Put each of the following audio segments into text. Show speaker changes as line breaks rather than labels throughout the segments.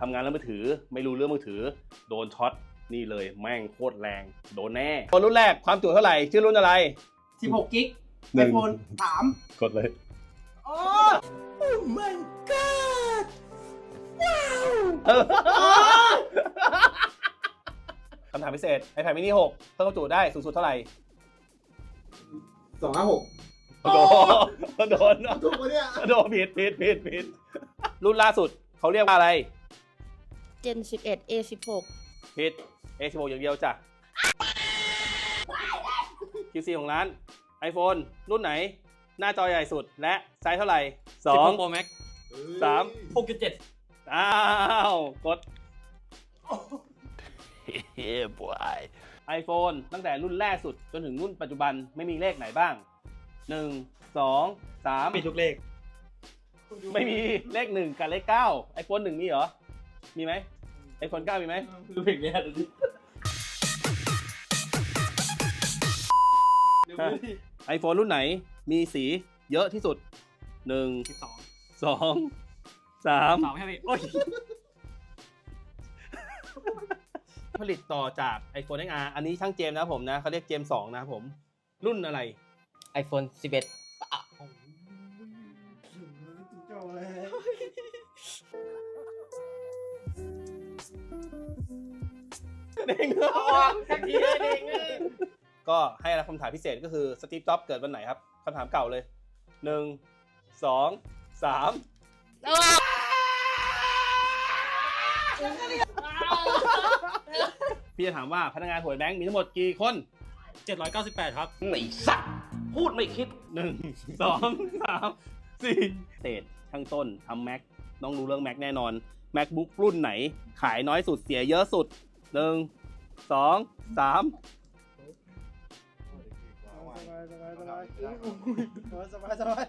ทำงานแล้วมือถือ ไม่รู้เรื่องมือถือ โดนช็อตนี่เลยแม่งโคตรแรง โดนแน่คนรุ่นแรกความจุเท่าไหร่ ชื่อรุ่นอะไร
16กิก
หนึ่
ไองโฟนสาม
กดเลย
โอ้
คำถามพิเศษ iPad mini 6 เพิ่มความจุได้สูงสุดเท่าไหร่
สองห้าหก
โดนโดน
ถูกปะเนี่ย
โดนผิดผิดผิดผิดรุ่นล่าสุดเขาเรียกว่าอะไร
Gen 11 A16
ผิด A16 อย่างเดียวจ้ะ QC ของร้าน iPhone รุ่นไหน หน้าจอใหญ่สุดและไซส์เท่าไหร่สอง
16 Pro Max
สาม
6.7
อ้าว กด iPhone ตั้งแต่รุ่นแรกสุดจนถึงรุ่นปัจจุบันไม่มีเลขไหนบ้าง 1 2 3
มีทุกเลข
ไม่มีเลข 1 กับเลข 9 iPhone 1 มีเหรอ มีไหม iPhone 9มีไหม
คือเพลงนี้ดูดิ
ไอโฟนรุ่นไหนมีสีเยอะที่สุด1
12
2 3
2แค่พี่โอ้ย
ผลิตต่อจาก iPhone XR อันนี้ช่างเจมส์นะครับผมนะเขาเรียกเจมส์2นะครับผม รุ่นอะไร
iPhone 11
เด้
ง
เอาออกทันทีเลยเด้งเลย
ก็ให้คำถามพิเศษก็คือสตีฟจ็อบส์เกิดวันไหนครับคำถามเก่าเลย1 2 3พี่จะถามว่าพนักงานหวยแบงค์มีทั้งหมดกี่คน
798 ครับ
ไอ้สัตว์พูดไม่คิดหนึ่งสองสามสี่เศษช่างต้นทำแม็กต้องรู้เรื่องแม็กแน่นอน MacBook รุ่นไหน ขายน้อยสุดเสียเยอะสุดหนึ่ง สองสาม
สบายสบายสบายสบายสบาย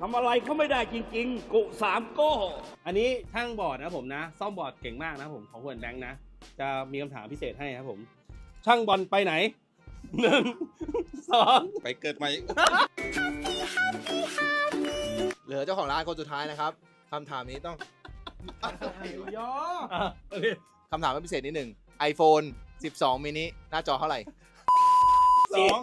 ทำอะไรเขาไม่ได้จริงๆ กุสามโก้ อันนี้ช่างบอร์ดนะผมนะ ซ่อมบอร์ดเก่งมากนะผมของหวนแบงค์นะ จะมีคำถามพิเศษให้ครับผม ช่างบอลไปไหนหนึ่งสอง
ไปเกิดใหม่เหลือเจ้าของร้านคนสุดท้ายนะครับคำถามนี้ต้อง
ย่อ
อะโอเค
คำถามพิเศษนิดหนึ่ง iPhone 12 mini หน้าจอเท่าไหร่
สอง